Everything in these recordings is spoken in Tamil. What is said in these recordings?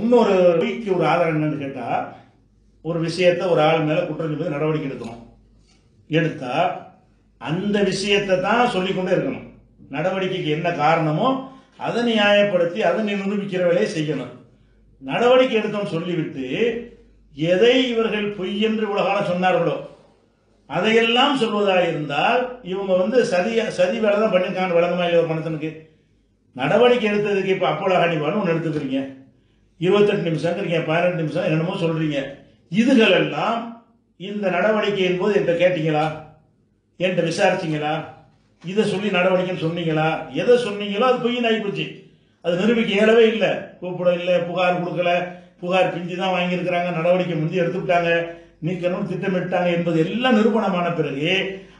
இன்னொரு பொய்க்கு ஒரு ஆதாரம் என்னன்னு கேட்டா ஒரு விஷயத்தை ஒரு ஆள் மேல குற்றம் நடவடிக்கை எடுக்கணும். எடுத்தா அந்த விஷயத்தை தான் சொல்லிக்கொண்டே இருக்கணும். நடவடிக்கைக்கு என்ன காரணமோ அதை நியாயப்படுத்தி அதை நிரூபிக்கிற வேலையை செய்யணும். நடவடிக்கை எடுத்தோம்னு சொல்லிவிட்டு எதை இவர்கள் பொய் என்று உலகால சொன்னார்களோ அதையெல்லாம் சொல்வதாக இருந்தால் இவங்க வந்து சதி சதி வேலை தான் பண்ணிருக்காங்க விளங்கமா இல்லையா ஒரு மனுஷனுக்கு? நடவடிக்கை எடுத்ததுக்கு இப்போ அப்போலோ ஹானிபான்னு ஒன்று எடுத்துக்கிறீங்க. இருபத்தெட்டு நிமிஷங்கிறீங்க பதினெட்டு நிமிஷம் என்னமோ சொல்றீங்க. இதுகள் எல்லாம் இந்த நடவடிக்கையின் போது என்கிட்ட கேட்டீங்களா? என்கிட்ட விசாரிச்சீங்களா? இதை சொல்லி நடவடிக்கைன்னு சொன்னீங்களா? எதை சொன்னீங்களோ அது பொய்யின் ஆகிப்போச்சு. அது நிரூபிக்க இயலவே இல்லை. கூப்பிட இல்லை புகார் கொடுக்கல. புகார் பிஞ்சு தான் வாங்கியிருக்கிறாங்க நடவடிக்கை முடிஞ்சு எடுத்துக்கிட்டாங்க நீக்கணும் திட்டமிட்டாங்க என்பது எல்லாம் நிரூபணமான பிறகு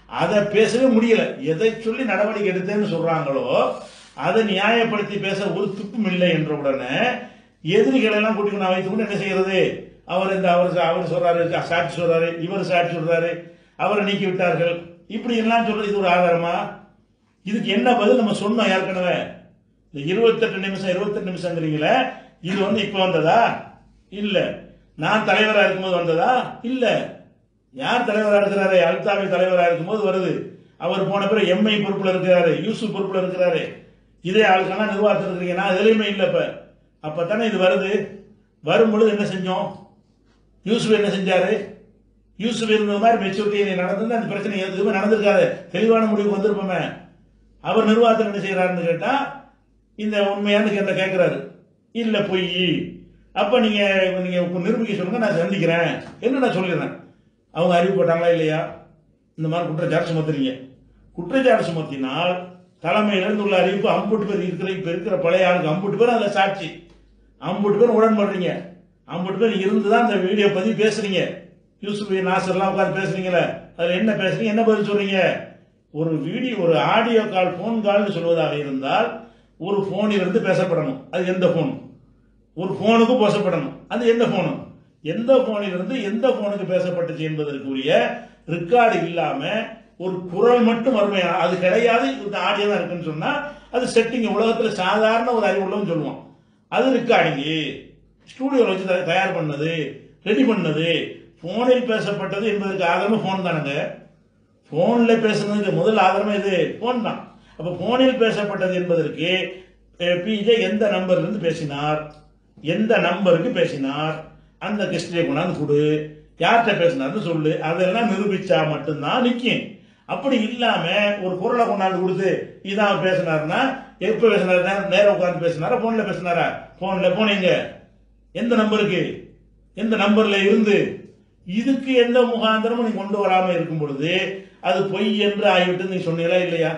அதை பேசவே முடியல. எதை சொல்லி நடவடிக்கை எடுத்தேன்னு சொல்றாங்களோ அதை நியாயப்படுத்தி பேச ஒரு துப்பும் இல்லை என்ற உடனே எதிரிகளை எல்லாம் கூட்டி நான் வைத்து என்ன செய்யறது? அவர் இந்த அவர் அவர் சொல்றாரு சாட்சி சொல்றாரு இவர் சாட்சி சொல்றாரு அவரை நீக்கி விட்டார்கள். இப்படி எல்லாம் சொல்றது இது ஒரு ஆதாரமா? இதுக்கு என்ன பதில்? நம்ம சொன்னோம் ஏற்கனவே. இந்த இருபத்தெட்டு நிமிஷம் இருபத்தெட்டு நிமிஷங்கிறீங்களே இது வந்து இப்போ வந்ததா? இல்ல. நான் தலைவராக இருக்கும்போது வந்ததா? இல்ல. யார் தலைவராக இருக்கிறாரு? அல்தாவி தலைவராக இருக்கும்போது வருது. அவர் போன பிறகு எம்ஐ பொறுப்புல இருக்கிறாரு யூசுப் பொறுப்புல இருக்கிறாரு. இதே ஆளுக்கெல்லாம் நிர்வாகத்தில் இருக்கிறீங்க. நான் எதுலையுமே இல்லை இப்போ. அப்போ தானே இது வருது. வரும்பொழுது என்ன செஞ்சோம்? யூசுப் என்ன செஞ்சாரு? யூசுப் இருந்த மாதிரி மெச்சூரிட்டி நடந்திருந்தா அந்த பிரச்சனை எதுவுமே நடந்திருக்காது. தெளிவான முடிவுக்கு வந்திருப்போமே. அவர் நிர்வாகத்தில் என்ன செய்கிறாருன்னு கேட்டால் இந்த உண்மையானு என்ன கேட்குறாரு. இல்லை பொய். அப்போ நீங்கள் நீங்கள் நிரூபிக்க சொல்லுங்க நான் சந்திக்கிறேன். என்ன நான் சொல்லிடுறேன். அவங்க அறிவு போட்டாங்களா இல்லையா? இந்த மாதிரி குற்றச்சாட்டு சுமத்துறீங்க. குற்றச்சாட்டு சுமத்தினால் தலைமையிலிருந்து உள்ள அறிவிப்பு அம்புட்டு பேர் இருக்கிற இப்போ இருக்கிற பழைய ஆளுக்கு அம்புட்டு பேர் அதில் சாட்சி. ஐம்பது பேர் உடன்படுறீங்க அம்புட்டு பேர் இருந்து தான் இந்த வீடியோ பற்றி பேசுறீங்க யூசுப் நாசர்லாம் உட்காந்து பேசுறீங்களே அதுல என்ன பேசுறீங்க என்ன பதில் சொல்றீங்க? ஒரு வீடியோ ஒரு ஆடியோ கால் போன் கால்னு சொல்வதாக இருந்தால் ஒரு போனில் இருந்து பேசப்படணும். அது எந்த போன் ஒரு ஃபோனுக்கும் பேசப்படணும். அது எந்த போனு எந்த ஃபோனிலிருந்து எந்த போனுக்கு பேசப்பட்டுச்சு என்பதற்குரிய ரெக்கார்டு இல்லாம ஒரு குரல் மட்டும் வறுமையா அது கிடையாது இந்த ஆடியோ தான் இருக்குன்னு சொன்னா அது செட்டிங் உலகத்துல சாதாரண ஒரு அறிவு சொல்லுவான். அது ரெக்கார்டிங்கு ஸ்டூடியோவில் வச்சு தயார் பண்ணது ரெடி பண்ணது ஃபோனில் பேசப்பட்டது என்பதற்கு ஆதரவு ஃபோன் தானுங்க. ஃபோனில் பேசுனதுக்கு முதல் ஆதாரமே இது ஃபோன் தான். அப்போ ஃபோனில் பேசப்பட்டது என்பதற்கு பிஜே எந்த நம்பர்லேருந்து பேசினார்? எந்த நம்பருக்கு பேசினார்? அந்த கிறிஸ்டியை கொண்டாந்து கொடு. யார்கிட்ட பேசினார்னு சொல்லு. அதெல்லாம் நிரூபிச்சா மட்டும்தான் நிற்கும் அப்படி இல்லாமல் ஒரு குரலை கொண்டாந்து கொடுத்து இதான் பேசினார்னா எப்ப பேசினாரு நேரம் நேரம் உட்கார்ந்து பேசினாரா? போன்ல பேசினாரா? போன்ல போனீங்க எந்த நம்பருக்கு எந்த நம்பர்ல இருந்து? இதுக்கு எந்த முகாந்திரமும் நீ கொண்டு வராம இருக்கும் பொழுது அது பொய் என்று ஆகிவிட்டு நீ சொன்னீங்களா இல்லையா?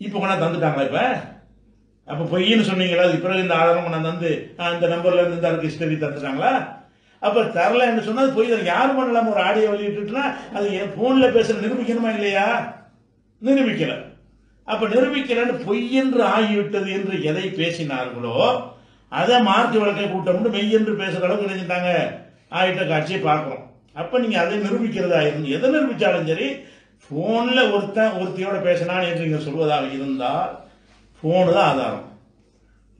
இப்ப கொண்டா தந்துட்டாங்களா இப்ப? அப்ப பொய்ன்னு சொன்னீங்களா? அதுக்கு பிறகு இந்த ஆதாரம் கொண்டாந்து தந்து ஆ, இந்த நம்பர்ல இருந்து இந்த ஆளுக்கு ஹிஸ்டரி தந்துட்டாங்களா? அப்ப தரல என்று சொன்னா அது பொய் தான். யார் பண்ணலாம்? ஒரு ஆடியோ வெளியிட்டுனா அது என் போன்ல பேசுற நிரூபிக்கணுமா இல்லையா? நிரூபிக்கல. அப்ப நிரூபிக்கலன்னு பொய் என்று ஆகிவிட்டது என்று எதை பேசினார்களோ அதை மார்க் வழக்கை கூட்டம்னு மெய் என்று பேசுற அளவுக்கு நினைச்சிட்டாங்க ஆகிட்ட காட்சியை பார்க்கிறோம். அப்ப நீங்க அதை நிரூபிக்கிறதா இருந்து எதை நிரூபிச்சாலும் சரி போன்ல ஒருத்தன் ஒருத்தியோட பேசினான் என்று நீங்க சொல்வதாக இருந்தால் போனு தான் ஆதாரம்.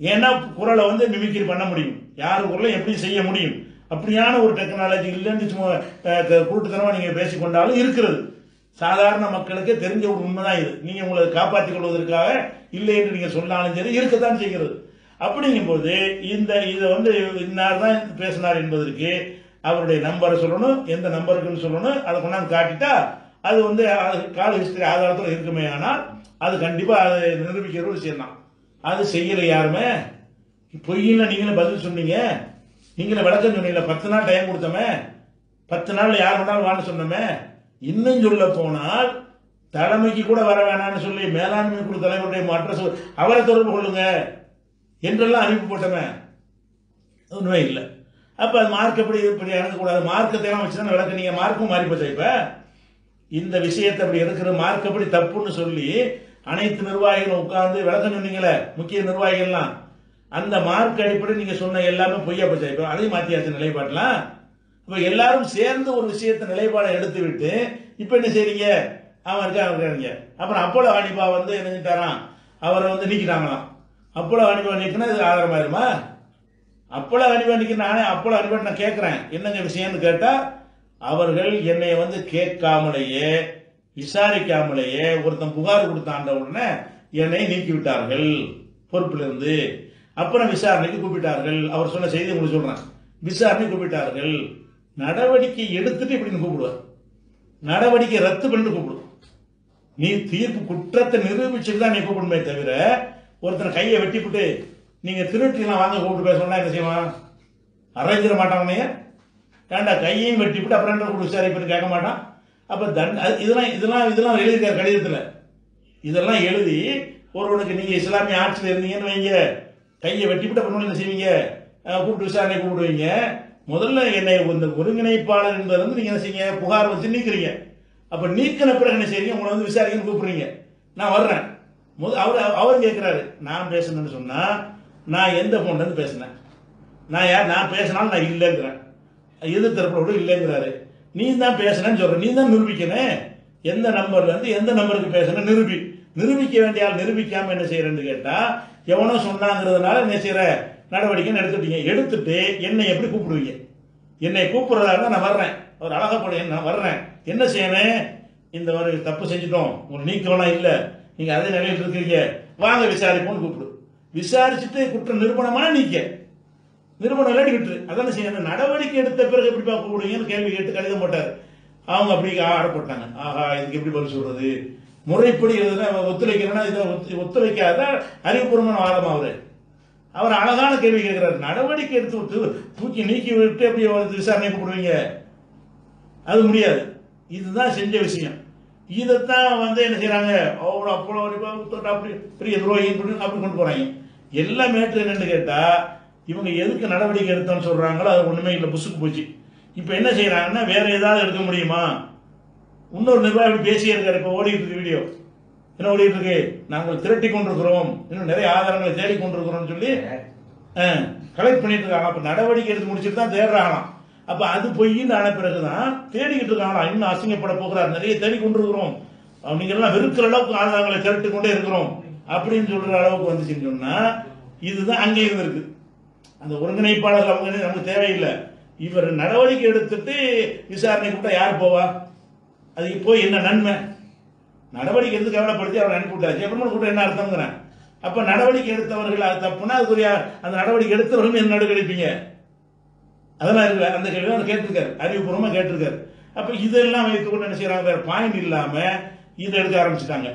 ஏன்னா குரலை வந்து மிமிக்ரி பண்ண முடியும். யார் குரலை எப்படி செய்ய முடியும்? அப்படியான ஒரு டெக்னாலஜி இல்லைன்னு சும்மா அஹ், நீங்கள் நீங்க பேசிக்கொண்டாலும் இருக்கிறது. சாதாரண மக்களுக்கு தெரிஞ்ச ஒரு உண்மைதான் இது. நீங்க உங்களை காப்பாற்றிக் கொள்வதற்காக இல்லை என்று நீங்க சொன்னாலும் சரி இருக்கத்தான் செய்கிறது. அப்படிங்கும்போது இந்த இதை வந்து இன்னார் தான் பேசினார் என்பதற்கு அவருடைய நம்பரை சொல்லணும் எந்த நம்பருக்குன்னு சொல்லணும் அதை கொண்டாந்து காட்டிட்டா அது வந்து அது கால ஹிஸ்டரி ஆதாரத்தில் இருக்குமே ஆனால் அது கண்டிப்பாக அதை நிரூபிக்கிற ஒரு விஷயம் தான் அது செய்யலை யாருமே? பொய்யில் நீங்களும் பதில் சொன்னீங்க. நீங்களும் விளக்கம் சொன்னீங்களே பத்து நாள் டைம் கொடுத்தோமே. பத்து நாள் யார் வேணாலும் வான்னு சொன்னோமே. இன்னும் சொல்ல போனால் தலைமைக்கு கூட வர வேணாம்னு சொல்லி மேலாண்மை குழு தலைவருடைய அட்ரஸ் அவரை தொடர்பு கொள்ளுங்க என்றெல்லாம் அறிவிப்பு போட்டவன் ஒன்றுமே இல்லை. அப்போ அது மார்க் எப்படி இப்படி இறங்கக்கூடாது மார்க்கத்தை எல்லாம் வச்சு தான் விளக்க. நீங்க மார்க்கும் மாறி போச்சா இப்ப? இந்த விஷயத்தை அப்படி இருக்கிற மார்க் எப்படி தப்புன்னு சொல்லி அனைத்து நிர்வாகிகளும் உட்கார்ந்து விளக்கம் சொன்னீங்களே முக்கிய நிர்வாகிகள்லாம். அந்த மார்க் அடிப்படை நீங்க சொன்ன எல்லாமே பொய்யா போச்சா இப்போ? அதையும் மாத்தியாச்சு நிலைப்பாட்டலாம். இப்போ எல்லாரும் சேர்ந்து ஒரு விஷயத்தை நிலைப்பாடை எடுத்து விட்டு என்ன செய்றீங்க? அவன் இருக்கா அவன் இருக்காங்க அப்புறம் அப்போலோ வாணிபா வந்து என்ன செஞ்சிட்டாராம்? அவரை வந்து நீக்கிட்டாங்களாம். அப்போலோ வாணிபா நீக்கினா இது ஆதாரமாயிருமா ரணிமா நிற்க நானே அப்பள வாணிபா நான் கேட்குறேன். என்னங்க விஷயம்னு கேட்டால் அவர்கள் என்னை வந்து கேட்காமலேயே விசாரிக்காமலேயே ஒருத்தன் புகார் கொடுத்தாண்ட உடனே என்னை நீக்கி விட்டார்கள் பொறுப்பிலிருந்து அப்புறம் விசாரணைக்கு கூப்பிட்டார்கள். அவர் சொன்ன செய்தி உங்களுக்கு சொல்கிறேன் விசாரணை கூப்பிட்டார்கள். நடவடிக்கை எடுத்துட்டு இப்படின்னு கூப்பிடுவார். நடவடிக்கை ரத்து பண்ணி கூப்பிடுவோம் நீ தீர்ப்பு குற்றத்தை நிரூபிச்சுட்டு தான் நீ கூப்பிடுமே தவிர ஒருத்தனை கையை வெட்டிவிட்டு நீங்க திருட்டிலாம் வாங்க கூப்பிட்டு பேச சொன்னா என்ன செய்வான்? அரைஞ்சிட மாட்டான் ஏண்டா கையையும் வெட்டிவிட்டு அப்புறம் என்ன கூட விசாரிப்புன்னு கேட்க மாட்டான். அப்போ தன் அது- இதெல்லாம் இதெல்லாம் இதெல்லாம் எழுதியிருக்கார் கடிதத்தில். இதெல்லாம் எழுதி ஒருவனுக்கு நீங்கள் இஸ்லாமிய ஆட்சியில் இருந்தீங்கன்னு வைங்க. கையை வெட்டிவிட்டு அப்புறம் என்ன செய்வீங்க? கூப்பிட்டு விசாரணை கூப்பிடுவீங்க. முதல்ல என்னை இந்த ஒருங்கிணைப்பாளர் என்பது வந்து நீங்க என்ன செய்யுங்க புகார் வச்சு நீக்கிறீங்க. அப்ப நீக்கின பிறகு என்ன செய்றீங்க? உங்களை வந்து விசாரிக்கன்னு கூப்பிடுறீங்க. நான் வர்றேன். முத அவர் அவர் கேட்கிறாரு நான் பேசணும்னு சொன்னா நான் எந்த போன்ல இருந்து பேசினேன்? நான் யார் நான் பேசினாலும் நான் இல்லைங்கிறேன். எதிர் தரப்போட கூட இல்லைங்கிறாரு. நீ தான் பேசுனேன்னு சொல்ற. நீ தான் நிரூபிக்கணும் எந்த நம்பர்ல இருந்து எந்த நம்பருக்கு பேசணும் நிரூபி. நிரூபிக்க வேண்டிய ஆள் நிரூபிக்காம என்ன செய்யறேன்னு கேட்டா எவனோ சொன்னாங்கிறதுனால என்ன செய்யற நடவடிக்கை எடுத்துட்டீங்க எடுத்துட்டு என்னை எப்படி கூப்பிடுவீங்க? என்னை கூப்பிடுறதா இருந்தால் நான் வர்றேன். அவர் அழகா போடுங்க நான் வர்றேன். என்ன செய்யணும் இந்த ஒரு தப்பு செஞ்சுட்டோம். ஒரு நீக்கம்லாம் இல்லை. நீங்கள் அதே நிலையில் இருக்கிறீங்க. வாங்க விசாரிப்போம்னு கூப்பிடு. விசாரிச்சுட்டு குற்றம் நிரூபணமான நீக்க நிறுவனம் இல்லாட்டி விட்டுரு. அதான் செய்யணும். நடவடிக்கை எடுத்த பிறகு எப்படி பார்க்க கேள்வி கேட்டு கடிதம் போட்டார். அவங்க அப்படி ஆட போட்டாங்க. ஆஹா இதுக்கு எப்படி பதில் சொல்றது? முறைப்படி எதுனா ஒத்துழைக்கிறேன்னா இதை ஒத்து- ஒத்துழைக்காத அறிவுபூர்வமான வாதம் அவரு. அவர் அழகான கேள்வி கேட்கிறார். நடவடிக்கை எடுத்து விட்டு தூக்கி நீக்கி விட்டு எப்படி விசாரணை கூப்பிடுவீங்க அது முடியாது. இதுதான் செஞ்ச விஷயம். இதைத்தான் வந்து என்ன செய்யறாங்க அவ்வளோ அப்பளோ தொட்டு அப்படி பெரிய துரோகி இப்படி அப்படி கொண்டு போறாங்க. எல்லா மேட்ரு என்னன்னு கேட்டா இவங்க எதுக்கு நடவடிக்கை எடுத்தோம்னு சொல்றாங்களோ அது ஒண்ணுமே இல்லை புசுக்கு போச்சு. இப்போ என்ன செய்கிறாங்கன்னா வேற ஏதாவது எடுக்க முடியுமா? இன்னொரு நிர்வாகி பேசியே இருக்காரு இப்போ ஓடிட்டு இருக்கு வீடியோ என்ன ஓடிட்டு இருக்கு? நாங்கள் திரட்டி கொண்டிருக்கிறோம். இன்னும் நிறைய ஆதாரங்களை தேடி கொண்டிருக்கிறோம்னு சொல்லி கலெக்ட் பண்ணிட்டு இருக்காங்க. அப்ப நடவடிக்கை எடுத்து முடிச்சுட்டு தான் தேடுறாங்களாம். அப்ப அது பொய்ன்னு ஆன பிறகுதான் தேடிக்கிட்டு இருக்காங்களாம். இன்னும் அசிங்கப்பட போகிறார். நிறைய தேடி கொண்டிருக்கிறோம். அப்படிங்கிறலாம் வெறுக்கிற அளவுக்கு ஆதாரங்களை திரட்டு கொண்டே இருக்கிறோம். அப்படின்னு சொல்ற அளவுக்கு வந்துச்சுன்னு சொன்னா இதுதான் அங்கே இருந்திருக்கு. அந்த ஒருங்கிணைப்பாளர் அவங்க நமக்கு தேவையில்லை. இவர் நடவடிக்கை எடுத்துட்டு விசாரணை கூப்பிட்டா யார் போவா? அதுக்கு போய் என்ன நன்மை? நடவடிக்கை எடுத்து கவலைப்படுத்தி அவரை அனுப்பிவிட்டாச்சு அப்புறமா கூட என்ன அர்த்தம்ங்கிறேன். அப்ப நடவடிக்கை எடுத்தவர்கள் அது தப்புனா அதுக்குரிய அந்த நடவடிக்கை எடுத்தவர்கள் என்ன நடவடிப்பீங்க அதெல்லாம் இல்லை அந்த கேள்வி அவர் கேட்டிருக்காரு. அறிவுபூர்வமாக கேட்டிருக்காரு. அப்ப இதெல்லாம் வைத்துக்கொண்டு என்ன செய்யறாங்க? வேறு பாயிண்ட் இல்லாம இதை எடுக்க ஆரம்பிச்சிட்டாங்க.